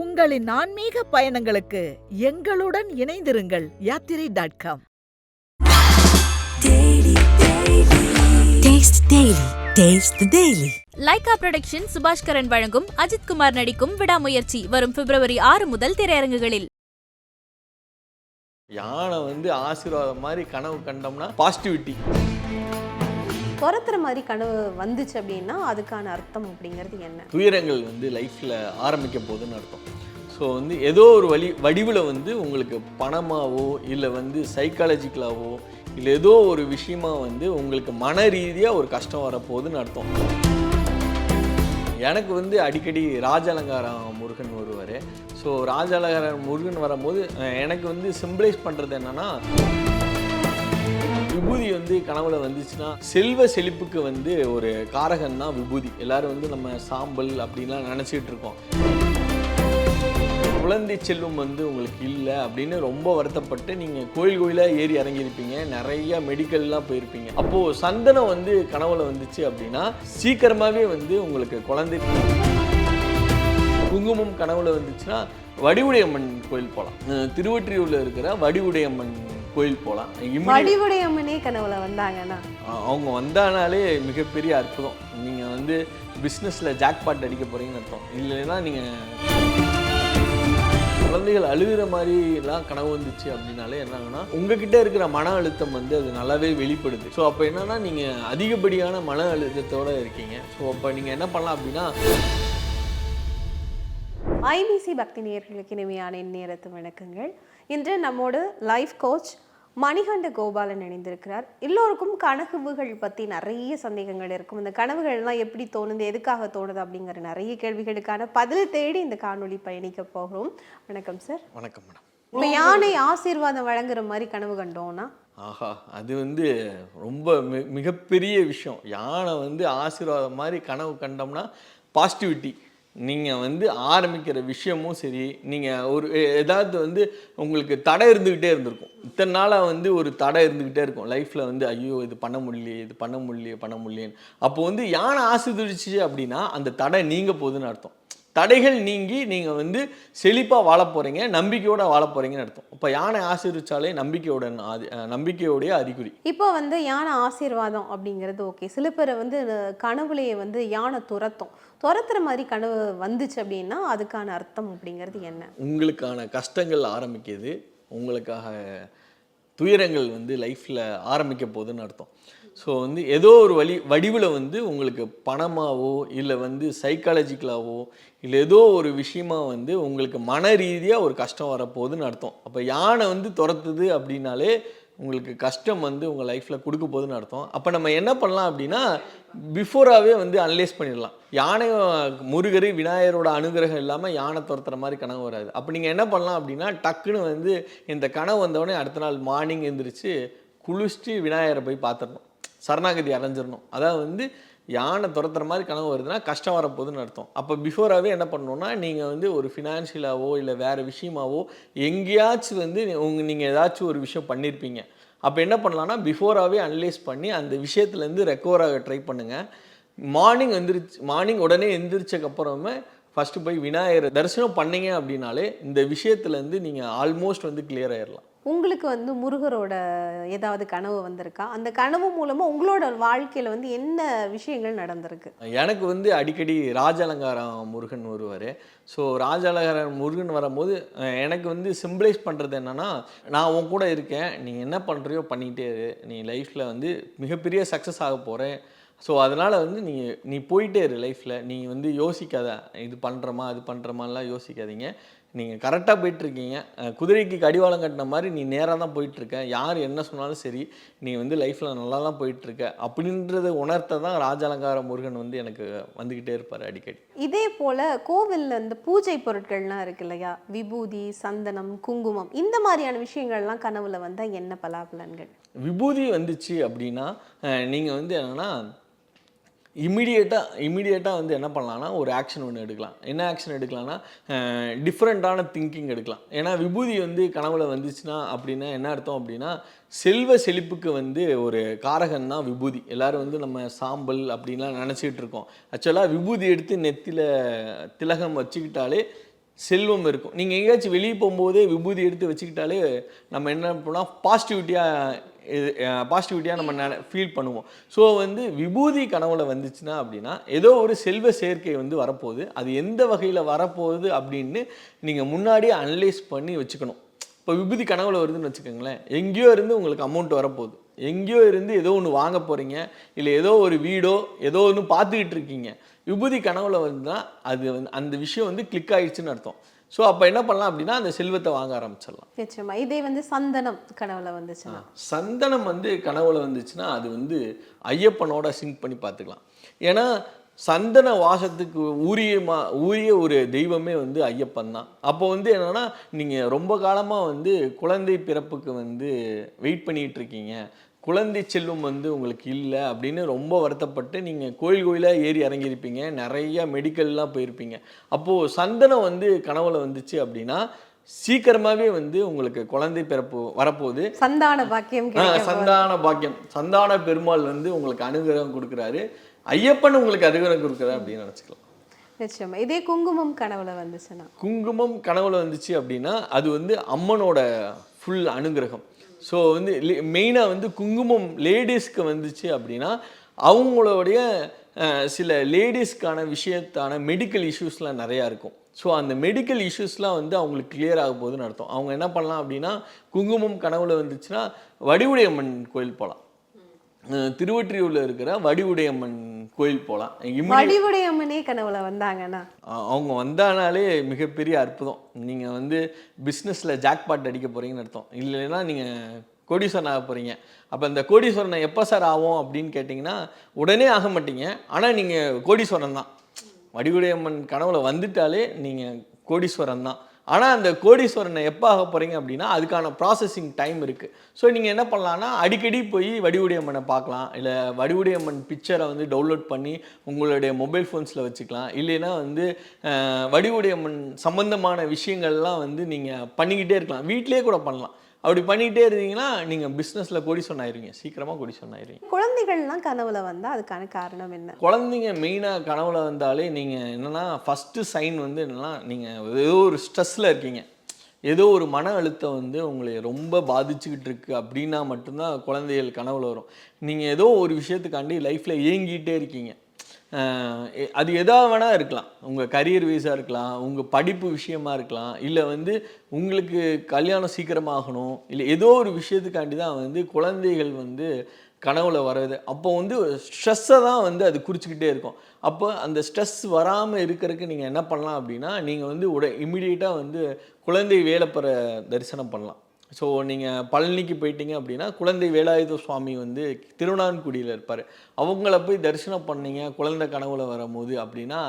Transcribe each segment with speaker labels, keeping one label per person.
Speaker 1: உங்களின் ஆன்மீக பயணங்களுக்கு எங்களுடன் இணைந்திருங்கள் Yathirai dot com
Speaker 2: Taste Daily. Taste the Daily.
Speaker 3: Lyca production Subaskaran வழங்கும் அஜித் குமார் நடிக்கும் விடாமுயற்சி வரும் பிப்ரவரி ஆறு முதல் திரையரங்குகளில்
Speaker 4: யானை வந்து ஆசீர்வாதம் மாதிரி கனவு கண்டோம்னா பாசிட்டிவிட்டி
Speaker 5: துரத்துற மாதிரி கனவு வந்துச்சு அப்படின்னா அதுக்கான அர்த்தம் அப்படிங்கிறது என்ன?
Speaker 4: துயரங்கள் வந்து லைஃப்பில் ஆரம்பிக்க போகுதுன்னு அர்த்தம். ஸோ வந்து ஏதோ ஒரு வழி வடிவில் வந்து உங்களுக்கு பணமாகவோ இல்லை வந்து சைக்காலஜிக்கலாகவோ இல்லை ஏதோ ஒரு விஷயமா வந்து உங்களுக்கு மன ரீதியாக ஒரு கஷ்டம் வரப்போகுதுன்னு அர்த்தம். எனக்கு வந்து அடிக்கடி ராஜாலங்காரம் முருகன் வருவார். ஸோ ராஜாலங்காரம் முருகன் வரும்போது எனக்கு வந்து சிம்பிளைஸ் பண்ணுறது என்னென்னா விபூதி வந்து கனவுல வந்துச்சுன்னா செல்வ செழிப்புக்கு வந்து ஒரு காரகன் தான் விபூதி. எல்லாரும் வந்து நம்ம சாம்பல் அப்படின்லாம் நினச்சிட்டு இருக்கோம். குழந்தை செல்வம் வந்து உங்களுக்கு இல்லை அப்படின்னு ரொம்ப வருத்தப்பட்டு நீங்கள் கோயில் கோயிலாக ஏறி இறங்கியிருப்பீங்க. நிறைய மெடிக்கல்லாம் போயிருப்பீங்க. அப்போது சந்தனம் வந்து கனவுல வந்துச்சு அப்படின்னா சீக்கிரமாகவே வந்து உங்களுக்கு குழந்தை குங்குமம் கனவுல வந்துச்சுன்னா வடிவுடையம்மன் கோயில் போகலாம் திருவொற்றியூரில் இருக்கிற வடிவுடையம்மன் கோயில் போகலாம்.
Speaker 5: வடிவுடையம்மனே கனவுல வந்தாங்கன்னா.
Speaker 4: அவங்க வந்தானாலே மிகப்பெரிய அற்புதம். நீங்கள் வந்து பிஸ்னஸில் ஜாக்பாட் அடிக்க போகிறீங்கன்னு அர்த்தம். இல்லைன்னா நீங்கள் குழந்தைகள் அழுகிற மாதிரிலாம் கனவு வந்துச்சு அப்படின்னாலே என்னங்கன்னா உங்ககிட்ட இருக்கிற மன அழுத்தம் வந்து அது நல்லாவே வெளிப்படுது. ஸோ அப்போ என்னன்னா நீங்கள் அதிகப்படியான மன அழுத்தத்தோடு இருக்கீங்க. ஸோ அப்போ நீங்கள் என்ன பண்ணலாம் அப்படின்னா
Speaker 5: ஐபிசி பக்தி நேயர்களுக்கு இனிமையான இந்நேரத்து வணக்கங்கள். இன்று நம்மோடு லைஃப் கோச் மணிகண்ட கோபாலன் இணைந்திருக்கிறார். எல்லோருக்கும் கனவுகள் பற்றி நிறைய சந்தேகங்கள் இருக்கும். இந்த கனவுகள்லாம் எப்படி தோணுது எதுக்காக தோணுது அப்படிங்கிற நிறைய கேள்விகளுக்கான பதில் தேடி இந்த காணொளி பயணிக்க போகிறோம். வணக்கம் சார்
Speaker 4: வணக்கம் மேடம்
Speaker 5: இப்போ யானை ஆசீர்வாதம் வழங்குற மாதிரி கனவு கண்டோம்னா?
Speaker 4: ஆஹா அது வந்து ரொம்ப மிகப்பெரிய விஷயம். யானை வந்து ஆசீர்வாதம் மாதிரி கனவு கண்டோம்னா பாசிட்டிவிட்டி நீங்கள் வந்து ஆரம்பிக்கிற விஷயமும் சரி நீங்கள் ஒரு ஏதாவது வந்து உங்களுக்கு தடை இருந்துக்கிட்டே இருந்திருக்கும். இத்தனை நாளாக வந்து ஒரு தடை இருந்துக்கிட்டே இருக்கும். லைஃப்பில் வந்து ஐயோ இது பண்ண முடியலையே இது பண்ண முடியலையே பண்ண முடியலையேன்னு. அப்போ வந்து யானை ஆசீர்வதிச்சு அப்படின்னா அந்த தடை நீங்கள் போகுதுன்னு அர்த்தம். தடைகள் நீங்கி நீங்கள் வந்து செழிப்பாக வாழ போகிறீங்க நம்பிக்கையோட வாழ போகிறீங்கன்னு அர்த்தம். இப்போ யானை ஆசீர்விச்சாலே நம்பிக்கையோட ஆதி நம்பிக்கையோடைய அறிகுறி.
Speaker 5: இப்போ வந்து யானை ஆசீர்வாதம் அப்படிங்கிறது ஓகே. சில பேரை வந்து கனவுலயே வந்து யானை துரத்தும். துரத்துற மாதிரி கனவு வந்துச்சு அப்படின்னா அதுக்கான அர்த்தம் அப்படிங்கிறது என்ன?
Speaker 4: உங்களுக்கான கஷ்டங்கள் ஆரம்பிக்குது. உங்களுக்காக துயரங்கள் வந்து லைஃப்பில் ஆரம்பிக்க போகுதுன்னு அர்த்தம். ஸோ வந்து ஏதோ ஒரு வழி வடிவில் வந்து உங்களுக்கு பணமாகவோ இல்லை வந்து சைக்காலஜிக்கலாகவோ இல்லை ஏதோ ஒரு விஷயமா வந்து உங்களுக்கு மன ரீதியாக ஒரு கஷ்டம் வரப்போகுதுன்னு அர்த்தம். அப்போ யானை வந்து துரத்துது அப்படின்னாலே உங்களுக்கு கஷ்டம் வந்து உங்கள் லைஃப்பில் கொடுக்க போகுதுன்னு அர்த்தம். அப்போ நம்ம என்ன பண்ணலாம் அப்படின்னா பிஃபோராகவே வந்து அனலைஸ் பண்ணிடலாம். யானை முருகர் விநாயகரோட அனுகிரகம் இல்லாமல் யானை துரத்துற மாதிரி கனவு வராது. அப்போ நீங்கள் என்ன பண்ணலாம் அப்படின்னா டக்குன்னு வந்து இந்த கனவு வந்தவொடனே அடுத்த நாள் மார்னிங் எழுந்திரிச்சு குளிச்சுட்டு விநாயகரை போய் பார்த்துடணும். சரணாகதி அடைஞ்சிடணும். அதாவது வந்து யானை துரத்துற மாதிரி கனவு வருதுன்னா கஷ்டம் வரப்போகுதுன்னு அர்த்தம். அப்போ பிஃபோராகவே என்ன பண்ணணும்னா நீங்கள் வந்து ஒரு ஃபினான்ஷியலாவோ இல்லை வேறு விஷயமாவோ எங்கேயாச்சும் வந்து உங்கள் நீங்கள் ஏதாச்சும் ஒரு விஷயம் பண்ணியிருப்பீங்க அப்போ என்ன பண்ணலாம்னா பிஃபோராகவே அனலைஸ் பண்ணி அந்த விஷயத்துலேருந்து ரெக்கவர் ஆக ட்ரை பண்ணுங்கள் மார்னிங் எந்திரிச்சு மார்னிங் உடனே எந்திரிச்சக்கப்புறமே ஃபஸ்ட்டு போய் விநாயகர் தரிசனம் பண்ணீங்க அப்படின்னாலே இந்த விஷயத்துலேருந்து நீங்கள் ஆல்மோஸ்ட் வந்து கிளியர் ஆயிடலாம்
Speaker 5: உங்களுக்கு வந்து முருகரோட ஏதாவது கனவு வந்திருக்கா? அந்த கனவு மூலமா உங்களோட வாழ்க்கையில வந்து என்ன விஷயங்கள் நடந்திருக்கு?
Speaker 4: எனக்கு வந்து அடிக்கடி ராஜாலங்காரம் முருகன் வருவார். ஸோ ராஜாலங்காரம் முருகன் வரும்போது எனக்கு வந்து சிம்பிளைஸ் பண்ணுறது என்னென்னா நான் உன் கூட இருக்கேன் நீ என்ன பண்ணுறியோ பண்ணிக்கிட்டே இரு. நீ லைஃப்பில் வந்து மிகப்பெரிய சக்ஸஸ் ஆக போகிறேன் ஸோ அதனால் வந்து நீ நீ போயிட்டே இரு லைஃப்பில் நீ வந்து யோசிக்காத. இது பண்ணுறமா அது பண்ணுறமாலாம் யோசிக்காதீங்க. நீங்கள் கரெக்டாக போயிட்டுருக்கீங்க. குதிரைக்கு கடிவாளம் கட்டின மாதிரி நீ நேராக தான் போயிட்டுருக்க. யார் என்ன சொன்னாலும் சரி நீ வந்து லைஃப்பில் நல்லா தான் போயிட்டுருக்க. அப்படின்றத உணர்த்த தான் ராஜாலங்கார முருகன் வந்து எனக்கு வந்துக்கிட்டே இருப்பார் அடிக்கடி.
Speaker 5: இதே போல கோவில்ல இந்த பூஜை பொருட்கள்லாம் இருக்கு இல்லையா? விபூதி சந்தனம் குங்குமம். இந்த மாதிரியான விஷயங்கள்லாம் கனவுல வந்தா என்ன பலாபலன்கள்?
Speaker 4: விபூதி வந்துச்சு அப்படின்னா நீங்கள் வந்து என்னென்னா இமிடியேட்டாக இமிடியேட்டாக வந்து என்ன பண்ணலாம்னா ஒரு ஆக்ஷன் ஒன்று எடுக்கலாம். என்ன ஆக்ஷன் எடுக்கலாம்னா டிஃப்ரெண்ட்டான திங்கிங் எடுக்கலாம். ஏன்னா விபூதி வந்து கனவுல வந்துச்சுன்னா அப்படின்னா என்ன அர்த்தம் அப்படின்னா செல்வ செழிப்புக்கு வந்து ஒரு காரகன் தான் விபூதி. எல்லாரும் வந்து நம்ம சாம்பல் அப்படின்லாம் நினச்சிக்கிட்டு இருக்கோம். ஆக்சுவலாக விபூதி எடுத்து நெத்தியில் திலகம் வச்சுக்கிட்டாலே செல்வம் இருக்கும். நீங்கள் எங்கேயாச்சும் வெளியே போகும்போதே விபூதி எடுத்து வச்சுக்கிட்டாலே நம்ம என்ன பண்ணால் பாசிட்டிவிட்டியாக இது பாசிட்டிவிட்டியாக நம்ம ஃபீல் பண்ணுவோம். ஸோ வந்து விபூதி கனவுல வந்துச்சுன்னா அப்படின்னா ஏதோ ஒரு செல்வ சேர்க்கை வந்து வரப்போகுது. அது எந்த வகையில் வரப்போகுது அப்படின்னு நீங்கள் முன்னாடியே அனலைஸ் பண்ணி வச்சுக்கணும். இப்போ விபூதி கனவுல வருதுன்னு வச்சுக்கோங்களேன். எங்கேயோ இருந்து உங்களுக்கு அமௌண்ட் வரப்போகுது. எங்கேயோ இருந்து ஏதோ ஒன்று வாங்க போகிறீங்க இல்லை ஏதோ ஒரு வீடோ ஏதோ ஒன்று பார்த்துக்கிட்டு இருக்கீங்க. விபூதி கனவுல வந்துதான் அது வந்து அந்த விஷயம் வந்து கிளிக் ஆயிடுச்சுன்னு அர்த்தம். ஸோ அப்போ என்ன பண்ணலாம் அப்படின்னா அந்த செல்வத்தை வாங்க ஆரம்பிச்சிடலாம்.
Speaker 5: நிச்சயமா. இதே வந்து சந்தனம் கனவுல வந்துச்சுன்னா.
Speaker 4: சந்தனம் வந்து கனவுல வந்துச்சுன்னா அது வந்து ஐயப்பனோட சிங்க் பண்ணி பார்த்துக்கலாம். ஏன்னா சந்தன வாசத்துக்கு உரிய மா உரிய ஒரு தெய்வமே வந்து ஐயப்பன் தான். அப்போ வந்து என்னன்னா நீங்கள் ரொம்ப காலமாக வந்து குழந்தை பிறப்புக்கு வந்து வெயிட் பண்ணிட்டு இருக்கீங்க. குழந்தை செல்வம் வந்து உங்களுக்கு இல்லை அப்படின்னு ரொம்ப வருத்தப்பட்டு நீங்கள் கோயில் கோயிலாக ஏறி இறங்கியிருப்பீங்க. நிறைய மெடிக்கல்லாம் போயிருப்பீங்க. அப்போது சந்தனம் வந்து கனவுல வந்துச்சு அப்படின்னா சீக்கிரமாகவே வந்து உங்களுக்கு குழந்தை பிறப்பு வரப்போகுது.
Speaker 5: சந்தான பாக்கியம்
Speaker 4: சந்தான பாக்கியம். சந்தான பெருமாள் வந்து உங்களுக்கு அனுகிரகம் கொடுக்குறாரு. ஐயப்பன் உங்களுக்கு அனுகிரகம் கொடுக்குறாரு அப்படின்னு நினச்சிக்கலாம்.
Speaker 5: நிச்சயமா. இதே குங்குமம் கனவுல வந்துச்சுன்னா?
Speaker 4: குங்குமம் கனவுல வந்துச்சு அப்படின்னா அது வந்து அம்மனோட ஃபுல் அனுகிரகம். ஸோ வந்து மெயினாக வந்து குங்குமம் லேடிஸ்க்கு வந்துச்சு அப்படின்னா அவங்களுடைய சில லேடிஸ்க்கான விஷயத்தான மெடிக்கல் இஷ்யூஸ்லாம் நிறையா இருக்கும். ஸோ அந்த மெடிக்கல் இஷ்யூஸ்லாம் வந்து அவங்களுக்கு கிளியர் ஆக போகுதுன்னு அர்த்தம். அவங்க என்ன பண்ணலாம் அப்படின்னா குங்குமம் கனவுல வந்துச்சுன்னா வடிவுடையம்மன் கோயில் போகலாம் திருவொற்றியூரில் இருக்கிற வடிவுடையம்மன் கோயில் போகலாம்
Speaker 5: வடிவுடையம்மனே கனவுல வந்தாங்கன்னா?
Speaker 4: அவங்க வந்தானாலே மிகப்பெரிய அற்புதம். நீங்கள் வந்து பிஸ்னஸில் ஜாக்பாட் அடிக்க போகிறீங்கன்னு அர்த்தம். இல்லைன்னா நீங்கள் கோடீஸ்வரன் ஆக போகிறீங்க அப்போ இந்த கோடீஸ்வரனை எப்போ சார் ஆகும் அப்படின்னு கேட்டிங்கன்னா உடனே ஆக மாட்டீங்க. ஆனால் நீங்கள் கோடீஸ்வரன் தான். வடிவுடையம்மன் கனவுல வந்துட்டாலே நீங்கள் கோடீஸ்வரன் தான். ஆனால் அந்த கோடீஸ்வரனை எப்போ ஆக போகிறீங்க அப்படின்னா அதுக்கான ப்ராசஸிங் டைம் இருக்குது ஸோ நீங்கள் என்ன பண்ணலான்னா அடிக்கடி போய் வடிவுடையம்மனை பார்க்கலாம். இல்லை வடிவுடையம்மன் பிக்சரை வந்து டவுன்லோட் பண்ணி உங்களுடைய மொபைல் ஃபோன்ஸில் வச்சுக்கலாம். இல்லைன்னா வந்து வடிவுடையம்மன் சம்மந்தமான விஷயங்கள்லாம் வந்து நீங்கள் பண்ணிக்கிட்டே இருக்கலாம். வீட்டிலே கூட பண்ணலாம். அப்படி பண்ணிக்கிட்டே இருந்தீங்கன்னா நீங்கள் பிஸ்னஸில் கோடீஸ்வரன் ஆயிருவீங்க சீக்கிரமாக கோடீஸ்வரன் ஆயிருவீங்க
Speaker 5: குழந்தைகள்லாம் கனவுல வந்தா அதுக்கான காரணம் என்ன?
Speaker 4: குழந்தைங்க மெயினாக கனவுல வந்தாலே நீங்கள் என்னென்னா ஃபஸ்ட்டு சைன் வந்து என்னென்னா நீங்கள் ஏதோ ஒரு ஸ்ட்ரெஸ்ஸில் இருக்கீங்க. ஏதோ ஒரு மன அழுத்தம் வந்து உங்களை ரொம்ப பாதிச்சுக்கிட்டு இருக்கு. அப்படின்னா மட்டும்தான் குழந்தைகள் கனவுல வரும். நீங்கள் ஏதோ ஒரு விஷயத்துக்காண்டி லைஃப்பில் ஏங்கிட்டே இருக்கீங்க. அது எதா வேணால் இருக்கலாம். உங்கள் கரியர் வீஸாக இருக்கலாம் உங்கள் படிப்பு விஷயமா இருக்கலாம் இல்லை வந்து உங்களுக்கு கல்யாணம் சீக்கிரமாகணும் இல்லை ஏதோ ஒரு விஷயத்துக்காண்டி தான் வந்து குழந்தைகள் வந்து கனவுல வர்றது. அப்போ வந்து ஸ்ட்ரெஸ்ஸை தான் வந்து அது குறிச்சிக்கிட்டே இருக்கும். அப்போ அந்த ஸ்ட்ரெஸ் வராமல் இருக்கிறதுக்கு நீங்கள் என்ன பண்ணலாம் அப்படின்னா நீங்கள் வந்து உட இம்மிடியேட்டாக வந்து குழந்தை வேலைப்பெற தரிசனம் பண்ணலாம். ஸோ நீங்கள் பழனிக்கு போயிட்டீங்க அப்படின்னா குழந்தை வேலாயுத சுவாமி வந்து திருவண்ணான்குடியில் இருப்பார். அவங்கள போய் தரிசனம் பண்ணீங்க குழந்தை கனவுல வரும்போது அப்படின்னா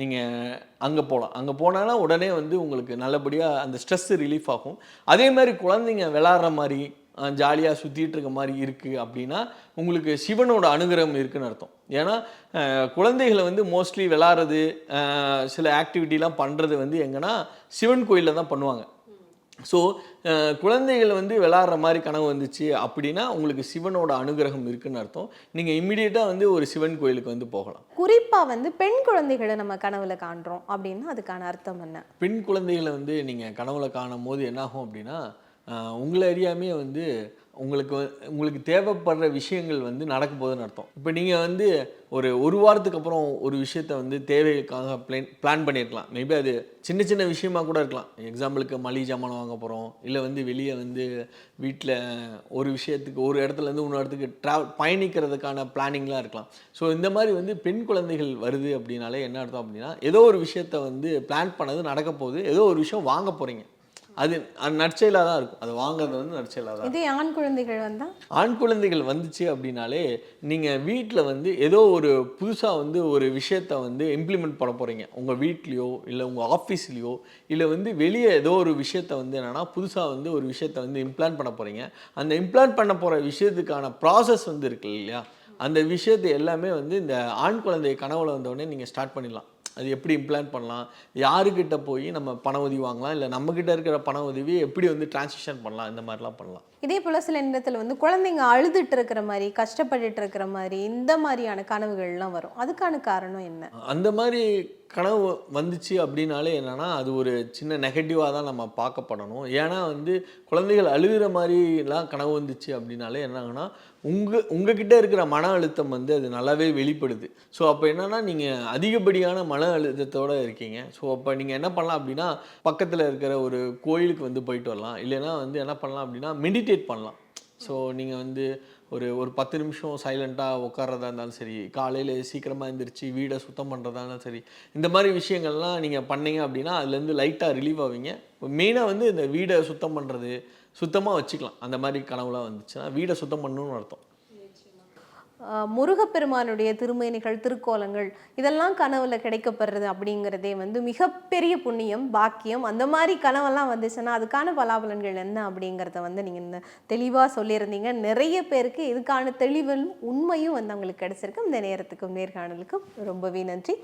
Speaker 4: நீங்கள் அங்கே போகலாம் அங்கே போனாலும் உடனே வந்து உங்களுக்கு நல்லபடியாக அந்த ஸ்ட்ரெஸ் ரிலீஃப் ஆகும். அதே மாதிரி குழந்தைங்க விளாட்ற மாதிரி ஜாலியாக சுற்றிட்டு இருக்க மாதிரி இருக்குது அப்படின்னா உங்களுக்கு சிவனோட அனுகிரகம் இருக்குன்னு அர்த்தம். ஏன்னா குழந்தைகளை வந்து மோஸ்ட்லி விளாட்றது சில ஆக்டிவிட்டிலாம் பண்ணுறது வந்து எங்கன்னா சிவன் கோயிலில் தான் பண்ணுவாங்க. ஸோ குழந்தைகள் வந்து விளாட்ற மாதிரி கனவு வந்துச்சு அப்படின்னா உங்களுக்கு சிவனோட அனுகிரகம் இருக்குன்னு அர்த்தம். நீங்கள் இம்மிடியேட்டாக வந்து ஒரு சிவன் கோயிலுக்கு வந்து போகலாம்.
Speaker 5: குறிப்பா வந்து பெண் குழந்தைகளை நம்ம கனவுல காண்றோம் அப்படின்னா அதுக்கான அர்த்தம் என்ன?
Speaker 4: பெண் குழந்தைகளை வந்து நீங்கள் கனவுல காணும் போது என்னாகும் அப்படின்னா உங்களை அறியாமே வந்து உங்களுக்கு உங்களுக்கு தேவைப்படுற விஷயங்கள் வந்து நடக்க போதுன்னு அர்த்தம். இப்போ நீங்கள் வந்து ஒரு ஒரு வாரத்துக்கு அப்புறம் ஒரு விஷயத்த வந்து தேவைக்காக பிளான் பிளான் பண்ணியிருக்கலாம் மேபி அது சின்ன சின்ன விஷயமா கூட இருக்கலாம். எக்ஸாம்பிளுக்கு மளிகை ஜாமான் வாங்க போகிறோம் இல்லை வந்து வெளியே வந்து வீட்டில் ஒரு விஷயத்துக்கு ஒரு இடத்துல இருந்து இன்னொரு இடத்துக்கு ட்ராவல் பயணிக்கிறதுக்கான பிளானிங்லாம் இருக்கலாம். ஸோ இந்த மாதிரி வந்து பெண் குழந்தைகள் வருது அப்படின்னாலே என்ன அர்த்தம் அப்படின்னா ஏதோ ஒரு விஷயத்த வந்து பிளான் பண்ணது நடக்க போகுது. ஏதோ ஒரு விஷயம் வாங்க போகிறீங்க அது அது நற்செயலாக தான் இருக்கும். அது வாங்குறது வந்து நற்செயலாக தான்
Speaker 5: இதே ஆண் குழந்தைகள் வந்தா?
Speaker 4: ஆண் குழந்தைகள் வந்துச்சு அப்படின்னாலே நீங்கள் வீட்டில் வந்து ஏதோ ஒரு புதுசாக வந்து ஒரு விஷயத்த வந்து இம்ப்ளிமெண்ட் பண்ண போகிறீங்க உங்கள் வீட்லேயோ இல்லை உங்கள் ஆஃபீஸ்லேயோ இல்லை வந்து வெளியே ஏதோ ஒரு விஷயத்த வந்து என்னென்னா புதுசாக வந்து ஒரு விஷயத்த வந்து இம்ப்ளான் பண்ண போகிறீங்க அந்த இம்ப்ளான் பண்ண போகிற விஷயத்துக்கான ப்ராசஸ் வந்து இருக்கு இல்லையா? அந்த விஷயத்தை எல்லாமே வந்து இந்த ஆண் குழந்தை கனவுல வந்தோடனே நீங்கள் ஸ்டார்ட் பண்ணிடலாம். அது எப்படி இம்ப்ளான் பண்ணலாம்? யாருக்கிட்ட போய் நம்ம பண உதவி வாங்கலாம்? இல்லை நம்மக்கிட்ட இருக்கிற பண உதவி எப்படி வந்து டிரான்சாக்ஷன் பண்ணலாம்? இந்த மாதிரிலாம் பண்ணலாம்.
Speaker 5: இதே போல சில நேரத்துல வந்து குழந்தைங்க அழுதுட்டு இருக்கிற மாதிரி கஷ்டப்பட்டுட்டு இருக்கிற மாதிரி இந்த மாதிரியான கனவுகள்லாம் வரும். அதுக்கான காரணம் என்ன?
Speaker 4: அந்த மாதிரி கனவு வந்துச்சு அப்படின்னாலே என்னென்னா அது ஒரு சின்ன நெகட்டிவாக தான் நம்ம பார்க்கப்படணும். ஏன்னா வந்து குழந்தைகள் அழுகிற மாதிரிலாம் கனவு வந்துச்சு அப்படின்னாலே என்னாங்கன்னா உங்கள் உங்ககிட்ட இருக்கிற மன அழுத்தம் வந்து அது நல்லாவே வெளிப்படுது. ஸோ அப்போ என்னென்னா நீங்கள் அதிகப்படியான மன அழுத்தத்தோடு இருக்கீங்க. ஸோ அப்போ நீங்கள் என்ன பண்ணலாம் அப்படின்னா பக்கத்தில் இருக்கிற ஒரு கோயிலுக்கு வந்து போயிட்டு வரலாம். இல்லைன்னா வந்து என்ன பண்ணலாம் அப்படின்னா மெடிடேட் பண்ணலாம். ஸோ நீங்கள் வந்து ஒரு ஒரு பத்து நிமிஷம் சைலண்ட்டாக உட்காரதா இருந்தாலும் சரி காலையில் சீக்கிரமாக எழுந்திரிச்சு வீடை சுத்தம் பண்ணுறதா இருந்தாலும் சரி இந்த மாதிரி விஷயங்கள்லாம் நீங்கள் பண்ணீங்க அப்படின்னா அதுலேருந்து லைட்டாக ரிலீவ் ஆவீங்க. மெயினாக வந்து இந்த வீடை சுத்தம் பண்ணுறது சுத்தமாக வச்சுக்கலாம். அந்த மாதிரி கனவுலாம் வந்துச்சுன்னா வீடை சுத்தம் பண்ணணும்னு அர்த்தம்.
Speaker 5: முருகப்பெருமானுடைய திருமேனிகள் திருக்கோலங்கள் இதெல்லாம் கனவுல கிடைக்கப்படுறது அப்படிங்கிறதே வந்து மிகப்பெரிய புண்ணியம் பாக்கியம். அந்த மாதிரி கனவெல்லாம் வந்துச்சுன்னா அதுக்கான பலாபலன்கள் என்ன அப்படிங்கிறத வந்து நீங்கள் இந்த சொல்லியிருந்தீங்க. நிறைய பேருக்கு இதுக்கான தெளிவும் உண்மையும் வந்து அவங்களுக்கு கிடைச்சிருக்கு. இந்த நேரத்துக்கும் நேர்காணலுக்கும் ரொம்பவே நன்றி.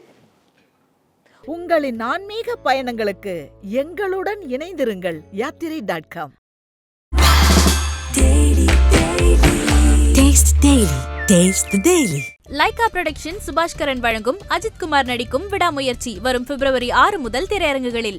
Speaker 1: உங்களின் ஆன்மீக பயணங்களுக்கு எங்களுடன் இணைந்திருங்கள். Yathirai dot com.
Speaker 2: Taste daily taste daily
Speaker 3: Lyca production production Subaskaran வழங்கும் அஜித் குமார் நடிக்கும் விடாமுயற்சி வரும் பிப்ரவரி ஆறு முதல் திரையரங்குகளில்.